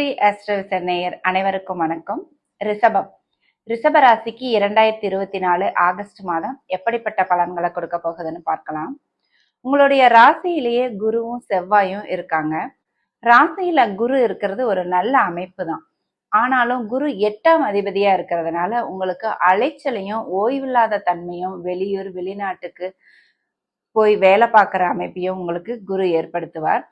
Sri astro சென்னையர் அனைவருக்கும் வணக்கம். ரிஷபம். ரிஷப ராசிக்கு இரண்டாயிரத்தி இருபத்தி நாலு ஆகஸ்ட் மாதம் எப்படிப்பட்ட பலன்களை கொடுக்க போகுதுன்னு பார்க்கலாம். உங்களுடைய ராசியிலேயே குருவும் செவ்வாயும் இருக்காங்க. ராசியில குரு இருக்கிறது ஒரு நல்ல அமைப்பு தான் ஆனாலும் குரு எட்டாம் அதிபதியா இருக்கிறதுனால உங்களுக்கு அலைச்சலையும் ஓய்வில்லாத தன்மையும் வெளியூர் வெளிநாட்டுக்கு போய் வேலை பார்க்குற அமைப்பையும் உங்களுக்கு குரு ஏற்படுத்துவார்.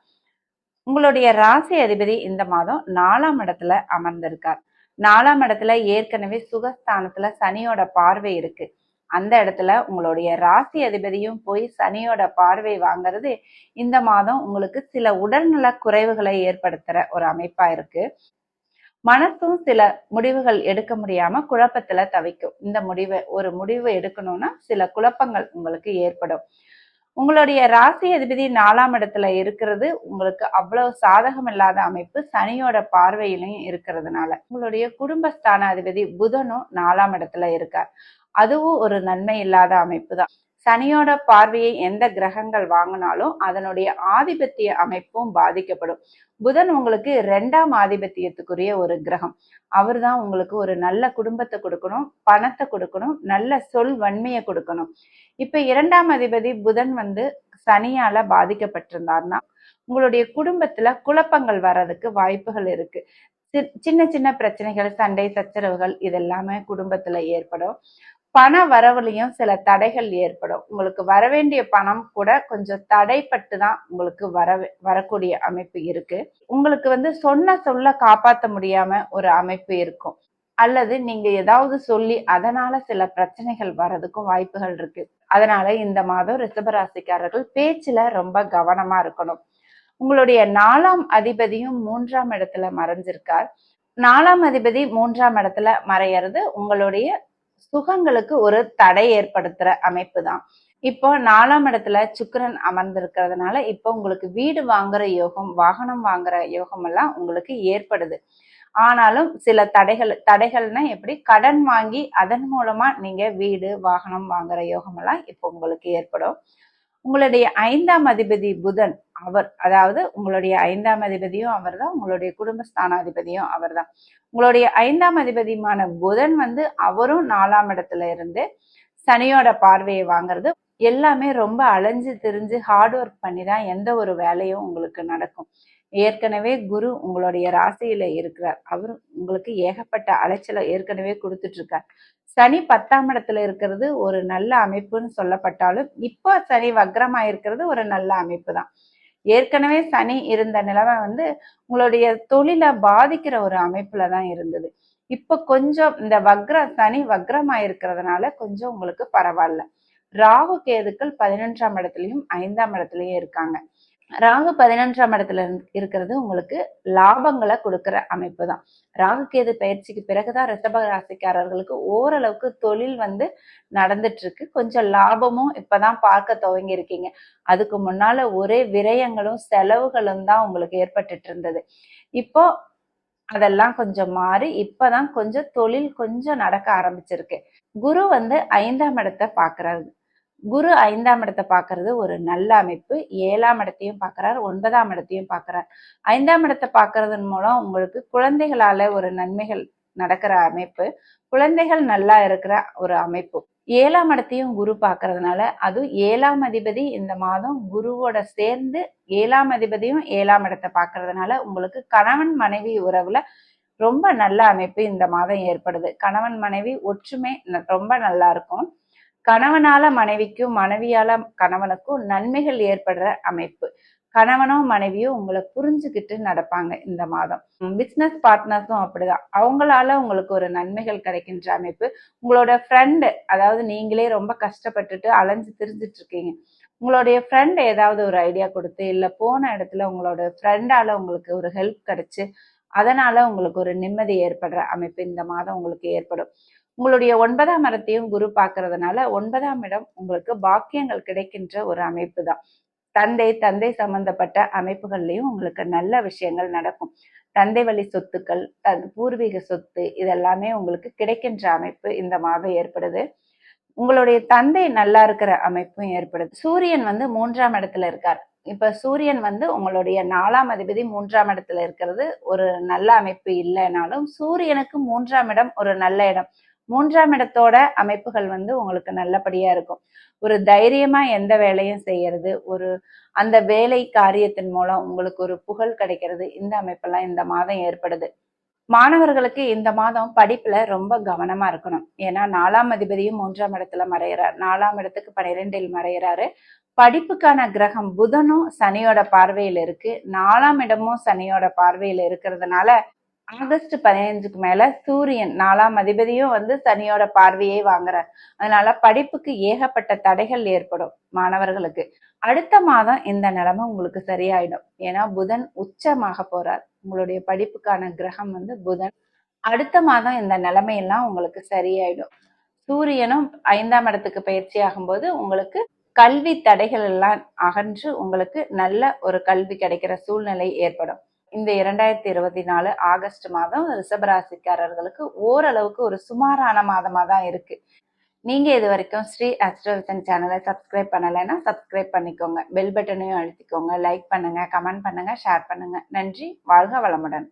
உங்களுடைய ராசி அதிபதி இந்த மாதம் நாலாம் இடத்துல அமர்ந்திருக்கார். நாலாம் இடத்துல ஏற்கனவே சுகஸ்தானத்துல சனியோட பார்வை இருக்கு. அந்த இடத்துல உங்களுடைய ராசி அதிபதியும் போய் சனியோட பார்வை வாங்கிறது இந்த மாதம் உங்களுக்கு சில உடல்நல குறைவுகளை ஏற்படுத்துற ஒரு அமைப்பா இருக்கு. மனசும் சில முடிவுகள் எடுக்க முடியாம குழப்பத்துல தவிக்கும். இந்த முடிவை ஒரு முடிவு எடுக்கணும்னா சில குழப்பங்கள் உங்களுக்கு ஏற்படும். உங்களுடைய ராசி அதிபதி நாலாம் இடத்துல இருக்கிறது. உங்களுக்கு அவ்வளவு சாதகம் இல்லாத அமைப்பு. சனியோட பார்வையிலையும் இருக்கிறதுனால. உங்களுடைய குடும்பஸ்தான அதிபதி புதனும் நாலாம் இடத்துல இருக்கார். அதுவும் ஒரு நன்மை இல்லாத அமைப்பு தான். சனியோட பார்வையை எந்த கிரகங்கள் வாங்கினாலும் அதனுடைய ஆதிபத்திய அமைப்பும் பாதிக்கப்படும். புதன் உங்களுக்கு ரெண்டாம் ஆதிபத்தியத்துக்குரிய ஒரு கிரகம். அவர் தான் உங்களுக்கு ஒரு நல்ல குடும்பத்தை கொடுக்கணும் பணத்தை கொடுக்கணும் நல்ல சொல் வன்மையை கொடுக்கணும். இப்ப இரண்டாம் அதிபதி புதன் வந்து சனியால பாதிக்கப்பட்டிருந்தார்னா உங்களுடைய குடும்பத்துல குழப்பங்கள் வர்றதுக்கு வாய்ப்புகள் இருக்கு. சின்ன சின்ன பிரச்சனைகள் சண்டை சச்சரவுகள் இதெல்லாமே குடும்பத்துல ஏற்படும். பண வரவுலையும் சில தடைகள் ஏற்படும். உங்களுக்கு வர வேண்டிய பணம் கூட கொஞ்சம் தடைப்பட்டு தான் உங்களுக்கு வர வரக்கூடிய அமைப்பு இருக்கு. உங்களுக்கு வந்து சொன்ன சொல்ல காப்பாற்ற முடியாம ஒரு அமைப்பு இருக்கும். அல்லது நீங்க ஏதாவது சொல்லி அதனால சில பிரச்சனைகள் வர்றதுக்கும் வாய்ப்புகள் இருக்கு. அதனால இந்த மாதம் ரிஷபராசிக்காரர்கள் பேச்சுல ரொம்ப கவனமா இருக்கணும். உங்களுடைய நாலாம் அதிபதியும் மூன்றாம் இடத்துல மறைஞ்சிருக்கார். நாலாம் அதிபதி மூன்றாம் இடத்துல மறையறது உங்களுடைய சுகங்களுக்கு ஒரு தடை ஏற்படுத்துற அமைப்பு தான் இப்போ நாலாம் இடத்துல சுக்கரன் அமர்ந்திருக்கிறதுனால இப்போ உங்களுக்கு வீடு வாங்குற யோகம் வாகனம் வாங்குற யோகம் எல்லாம் உங்களுக்கு ஏற்படுது. ஆனாலும் சில தடைகள் தடைகள்னா எப்படி? கடன் வாங்கி அதன் மூலமா நீங்க வீடு வாகனம் வாங்குற யோகம் எல்லாம் இப்போ உங்களுக்கு ஏற்படும். உங்களுடைய ஐந்தாம் அதிபதி புதன் அவர் அதாவது உங்களுடைய ஐந்தாம் அதிபதியும் அவர் தான் உங்களுடைய குடும்பஸ்தானாதிபதியும் அவர் தான் உங்களுடைய ஐந்தாம் அதிபதியுமான புதன் வந்து அவரும் நாலாம் இடத்துல இருந்து சனியோட பார்வையை வாங்குறது எல்லாமே ரொம்ப அலைஞ்சு திரிஞ்சு ஹார்ட் ஒர்க் பண்ணி தான் எந்த ஒரு வேலையும் உங்களுக்கு நடக்கும். ஏற்கனவே குரு உங்களுடைய ராசியில இருக்கிறார். அவர் உங்களுக்கு ஏகப்பட்ட அலைச்சலை ஏற்கனவே கொடுத்துட்டு இருக்கார் சனி பத்தாம் இடத்துல இருக்கிறது ஒரு நல்ல அமைப்புன்னு சொல்லப்பட்டாலும் இப்போ சனி வக்ரமா இருக்கிறது ஒரு நல்ல அமைப்பு தான் ஏற்கனவே சனி இருந்த நிலைமை வந்து உங்களுடைய தொழிலை பாதிக்கிற ஒரு அமைப்புல தான் இருந்தது. இப்போ கொஞ்சம் இந்த வக்ர சனி வக்ரமா இருக்கிறதுனால கொஞ்சம் உங்களுக்கு பரவாயில்ல. ராகு கேதுக்கள் பதினொன்றாம் இடத்துலையும் ஐந்தாம் இடத்துலயும் இருக்காங்க. ராகு பதினொன்றாம் இடத்துல இருக்கிறது உங்களுக்கு லாபங்களை கொடுக்கிற அமைப்பு தான். ராகு கேது பயிற்சிக்கு பிறகுதான் ரிஷப ராசிக்காரர்களுக்கு ஓரளவுக்கு தொழில் வந்து நடந்துட்டு இருக்கு கொஞ்சம் லாபமும் இப்பதான் பார்க்க துவங்கி இருக்கீங்க அதுக்கு முன்னால ஒரே விரயங்களும் செலவுகளும் தான் உங்களுக்கு ஏற்பட்டுட்டு இருந்தது இப்போ அதெல்லாம் கொஞ்சம் மாறி இப்பதான் கொஞ்சம் தொழில் கொஞ்சம் நடக்க ஆரம்பிச்சிருக்கு. குரு வந்து ஐந்தாம் இடத்தை பாக்குறாரு குரு ஐந்தாம் இடத்தை பார்க்கறது ஒரு நல்ல அமைப்பு. ஏழாம் இடத்தையும் பார்க்கறார் ஒன்பதாம் இடத்தையும் பார்க்கறார். ஐந்தாம் இடத்தை பார்க்கறதன் மூலம் உங்களுக்கு குழந்தைகளால ஒரு நன்மைகள் நடக்கிற அமைப்பு குழந்தைகள் நல்லா இருக்கிற ஒரு அமைப்பு. ஏழாம் இடத்தையும் குரு பார்க்கறதுனால அது ஏழாம் அதிபதி இந்த மாதம் குருவோட சேர்ந்து ஏழாம் அதிபதியும் ஏழாம் இடத்தை பார்க்கறதுனால உங்களுக்கு கணவன் மனைவி உறவுல ரொம்ப நல்ல அமைப்பு இந்த மாதம் ஏற்படுது. கணவன் மனைவி ஒற்றுமை ரொம்ப நல்லா இருக்கும். கணவனால மனைவிக்கும் மனைவியால கணவனுக்கும் நன்மைகள் ஏற்படுற அமைப்பு. கணவனும் மனைவியும் உங்களை புரிஞ்சுக்கிட்டு நடப்பாங்க இந்த மாதம். பிஸ்னஸ் பார்ட்னர்ஸும் அப்படிதான். அவங்களால உங்களுக்கு ஒரு நன்மைகள் கிடைக்கின்ற அமைப்பு. உங்களோட ஃப்ரெண்டு அதாவது நீங்களே ரொம்ப கஷ்டப்பட்டுட்டு அலைஞ்சு திரிஞ்சிட்டு இருக்கீங்க. உங்களுடைய ஃப்ரெண்ட் ஏதாவது ஒரு ஐடியா கொடுத்து இல்லை போன இடத்துல உங்களோட ஃப்ரெண்டால உங்களுக்கு ஒரு ஹெல்ப் கிடைச்சு அதனால உங்களுக்கு ஒரு நிம்மதி ஏற்படுற அமைப்பு இந்த மாதம் உங்களுக்கு ஏற்படும். உங்களுடைய ஒன்பதாம் இடத்தையும் குரு பார்க்கறதுனால ஒன்பதாம் இடம் உங்களுக்கு பாக்கியங்கள் கிடைக்கின்ற ஒரு அமைப்பு தான். தந்தை தந்தை சம்பந்தப்பட்ட அமைப்புகள்லையும் உங்களுக்கு நல்ல விஷயங்கள் நடக்கும். தந்தை வழி சொத்துக்கள் தன் பூர்வீக சொத்து இதெல்லாமே உங்களுக்கு கிடைக்கின்ற அமைப்பு இந்த மாதம் ஏற்படுது. உங்களுடைய தந்தை நல்லா இருக்கிற அமைப்பும் ஏற்படுது. சூரியன் வந்து மூன்றாம் இடத்துல இருக்கார். இப்ப சூரியன் வந்து உங்களுடைய நாலாம் அதிபதி மூன்றாம் இடத்துல இருக்கிறது ஒரு நல்ல அமைப்பு இல்லைனாலும் சூரியனுக்கு மூன்றாம் இடம் ஒரு நல்ல இடம். மூன்றாம் இடத்தோட அமைப்புகள் வந்து உங்களுக்கு நல்லபடியா இருக்கும். ஒரு தைரியமா எந்த வேலையும் செய்யறது ஒரு அந்த வேலை காரியத்தின் மூலம் உங்களுக்கு ஒரு புகழ் கிடைக்கிறது இந்த அமைப்பெல்லாம் இந்த மாதம் ஏற்படுது. மாணவர்களுக்கு இந்த மாதம் படிப்புல ரொம்ப கவனமா இருக்கணும். ஏன்னா நாலாம் அதிபதியும் மூன்றாம் இடத்துல மறையிறார். நாலாம் இடத்துக்கு பனிரெண்டில் மறையிறாரு. படிப்புக்கான கிரகம் புதனும் சனியோட பார்வையில் இருக்கு. நாலாம் இடமும் சனியோட பார்வையில் இருக்கிறதுனால ஆகஸ்ட் பதினைஞ்சுக்கு மேல சூரியன் நாலாம் அதிபதியும் வந்து சனியோட பார்வையை வாங்குறார். அதனால படிப்புக்கு ஏகப்பட்ட தடைகள் ஏற்படும் மாணவர்களுக்கு. அடுத்த மாதம் இந்த நிலைமை உங்களுக்கு சரியாயிடும். ஏன்னா புதன் உச்சமாக போறார். உங்களுடைய படிப்புக்கான கிரகம் வந்து புதன். அடுத்த மாதம் இந்த நிலைமையெல்லாம் உங்களுக்கு சரியாயிடும். சூரியனும் ஐந்தாம் இடத்துக்கு பயிற்சி ஆகும்போது உங்களுக்கு கல்வி தடைகள் எல்லாம் அகன்று உங்களுக்கு நல்ல ஒரு கல்வி கிடைக்கிற சூழ்நிலை ஏற்படும். இந்த இரண்டாயிரத்தி இருபத்தி நாலு ஆகஸ்ட் மாதம் ரிஷபராசிக்காரர்களுக்கு ஓரளவுக்கு ஒரு சுமாரான மாதமா தான் இருக்கு. நீங்க இது வரைக்கும் ஸ்ரீ அஸ்ட்ரோவிசன் சேனலை சப்ஸ்கிரைப் பண்ணலைன்னா சப்ஸ்கிரைப் பண்ணிக்கோங்க. பெல் பட்டனையும் அழுத்திக்கோங்க. லைக் பண்ணுங்க கமெண்ட் பண்ணுங்க ஷேர் பண்ணுங்க. நன்றி. வாழ்க வளமுடன்.